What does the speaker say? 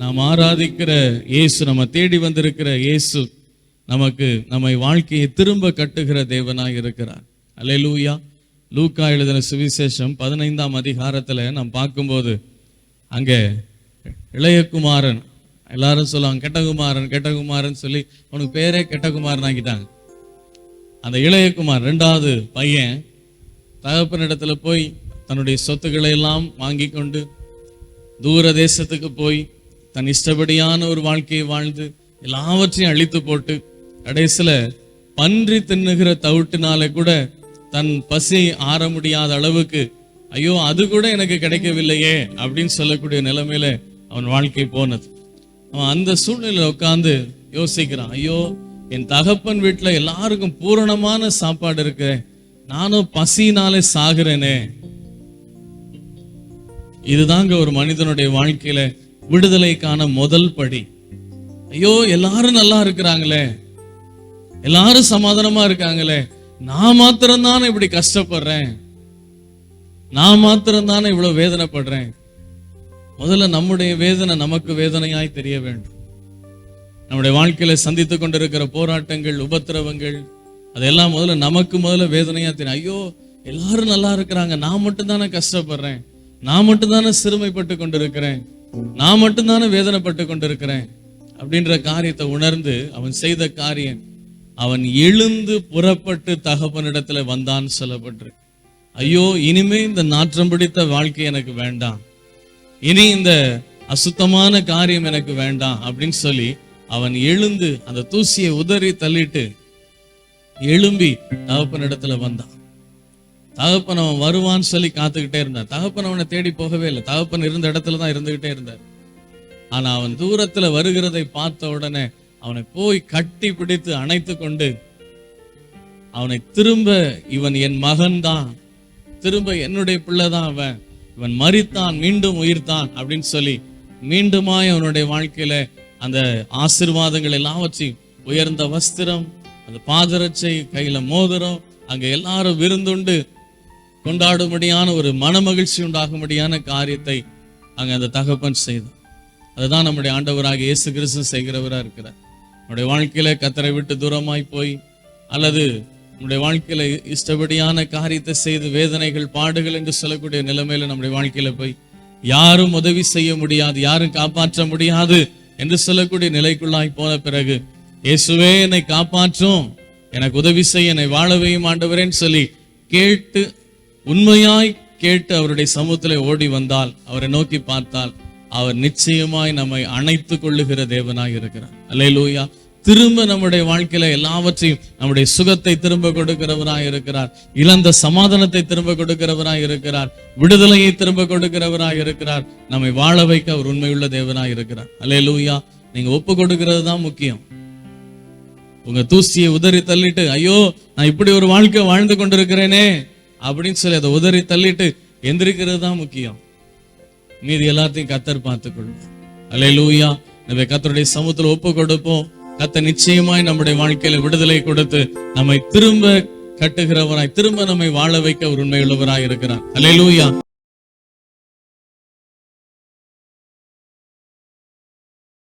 நாம் ஆராதிக்கிற இயேசு நம்ம தேடி வந்திருக்கிற இயேசு நமக்கு நம்மை வாழ்க்கையை திரும்ப கட்டுகிற தேவனாக இருக்கிறார். அல்லேலூயா. லூக்கா எழுதின சுவிசேஷம் பதினைந்தாம் அதிகாரத்தில் நாம் பார்க்கும்போது அங்கே இளையகுமாரன் எல்லாரும் சொல்லுவாங்க கெட்டகுமாரன் கெட்டகுமாரன் சொல்லி உனக்கு பேரே கெட்டகுமாரன் ஆக்கிட்டாங்க. அந்த இளையகுமார் ரெண்டாவது பையன் தகப்பனிடத்தில் போய் தன்னுடைய சொத்துக்களை எல்லாம் வாங்கி கொண்டு தூர தேசத்துக்கு போய் தன் இஷ்டப்படியான ஒரு வாழ்க்கையை வாழ்ந்து எல்லாவற்றையும் அழித்து போட்டு கடைசியில பன்றி தின்னுகிற தவிட்டினால கூட தன் பசி ஆற முடியாத அளவுக்கு ஐயோ அது கூட எனக்கு கிடைக்கவில்லையே அப்படின்னு சொல்லக்கூடிய நிலைமையில அவன் வாழ்க்கை போனது. அவன் அந்த சூழ்நிலையில உட்கார்ந்து யோசிக்கிறான் ஐயோ என் தகப்பன் வீட்டில் எல்லாருக்கும் பூரணமான சாப்பாடு இருக்கு நானும் பசினாலே சாகுறேனே. இதுதாங்க ஒரு மனிதனுடைய வாழ்க்கையில விடுதலைக்கான முதல் படி. ஐயோ எல்லாரும் நல்லா இருக்கிறாங்களே. எல்லாரும் சமாதானமா இருக்காங்களே. நான் மாத்திரம் தானே இப்படி கஷ்டப்படுறேன். நான் மாத்திரம் தானே இவ்வளவு வேதனைப்படுறேன். முதல்ல நம்முடைய வேதனை நமக்கு வேதனையாய் தெரிய வேண்டும். நம்முடைய வாழ்க்கையில சந்தித்துக் கொண்டிருக்கிற போராட்டங்கள் உபத்திரவங்கள் அதெல்லாம் முதல்ல நமக்கு முதல்ல வேதனையா தெரியும். ஐயோ எல்லாரும் நல்லா இருக்கிறாங்க. நான் மட்டும் தானே கஷ்டப்படுறேன். நான் மட்டும் தானே சிறுமைப்பட்டு கொண்டிருக்கிறேன். நான் மட்டும் தானே வேதனைப்பட்டு கொண்டிருக்கிறேன் அப்படின்ற காரியத்தை உணர்ந்து அவன் செய்த காரியம் அவன் எழுந்து புறப்பட்டு தகப்பனிடத்துல வந்தான் சொல்லப்பட்டிருக்கு. ஐயோ இனிமே இந்த நாற்றம் பிடித்த வாழ்க்கை எனக்கு வேண்டாம். இனி இந்த அசுத்தமான காரியம் எனக்கு வேண்டாம் அப்படின்னு சொல்லி அவன் எழுந்து அந்த தூசியை உதறி தள்ளிட்டு எழும்பி தகப்பனிடத்துல வந்தான். தகப்பன் அவன் வருவான்னு சொல்லி காத்துக்கிட்டே இருந்தான் தகப்பன் அவனை தேடி போகவே இல்லை. தகப்பன் இருந்த இடத்துல தான் இருந்துகிட்டே இருந்தார். ஆனா அவன் தூரத்துல வருகிறதை பார்த்த உடனே அவனை போய் கட்டி பிடித்து அணைத்து கொண்டு அவனை திரும்ப இவன் என் மகன்தான் திரும்ப என்னுடைய பிள்ளைதான் அவன். இவன் மறித்தான் மீண்டும் உயிர்த்தான் அப்படின்னு சொல்லி மீண்டுமாய் அவனுடைய வாழ்க்கையில அந்த ஆசிர்வாதங்கள் எல்லாவற்றையும் உயர்ந்த வஸ்திரம் அந்த பாதரட்சை கையில மோதிரம் அங்க எல்லாரும் விருந்துண்டு கொண்டாடும்படியான ஒரு மனமகிழ்ச்சி உண்டாகும்படியான காரியத்தை அங்கே அந்த தகப்பன் செய்தான் அதுதான் நம்முடைய ஆண்டவராக இயேசு கிறிஸ்து செய்கிறவராக இருக்கிறார். நம்முடைய வாழ்க்கையில கத்தரை விட்டு தூரமாய் போய் அல்லது நம்முடைய வாழ்க்கையில இஷ்டப்படியான காரியத்தை செய்து வேதனைகள் பாடுகள் என்று சொல்லக்கூடிய நிலைமையில நம்முடைய வாழ்க்கையில போய் யாரும் உதவி செய்ய முடியாது யாரும் காப்பாற்ற முடியாது என்று சொல்லக்கூடிய நிலைக்குள்ளாய் போன பிறகு இயேசுவே என்னை காப்பாற்றும். எனக்கு உதவி செய்ய என்னை வாழவையும் ஆண்டவரேன்னு சொல்லி கேட்டு உண்மையாய் கேட்டு அவருடைய சமூகத்தில் ஓடி வந்தால் அவரை நோக்கி பார்த்தால் அவர் நிச்சயமாய் நம்மை அணைத்துக் கொள்ளுகிற தேவனாய் இருக்கிறார். அல்லேலூயா. திரும்ப நம்முடைய வாழ்க்கையில எல்லாவற்றையும் நம்முடைய சுகத்தை திரும்ப கொடுக்கிறவராய் இருக்கிறார். இழந்த சமாதானத்தை திரும்ப கொடுக்கிறவராய் இருக்கிறார். விடுதலையை திரும்ப கொடுக்கிறவராய் இருக்கிறார். நம்மை வாழ வைக்க அவர் உண்மையுள்ள தேவனாய் இருக்கிறார். அல்லேலூயா. நீங்க ஒப்பு கொடுக்கிறது தான் முக்கியம். உங்க தூசியை உதறி தள்ளிட்டு ஐயோ நான் இப்படி ஒரு வாழ்க்கை வாழ்ந்து கொண்டிருக்கிறேனே. அப்படின்னு சொல்லி அதை உதறி தள்ளிட்டு எந்திரிக்கிறது தான் முக்கியம். மீதி எல்லாத்தையும் கத்தர் பார்த்துக்கொள்ளும். லூயா நம்ம கத்தருடைய சமூகத்துல ஒப்பு கொடுப்போம் கத்த நிச்சயமாய் நம்முடைய வாழ்க்கையில விடுதலை கொடுத்து நம்மை திரும்ப கட்டுகிறவராய் திரும்ப நம்மை வாழ வைக்க ஒரு உண்மையுள்ளவராய் இருக்கிறார். லூயா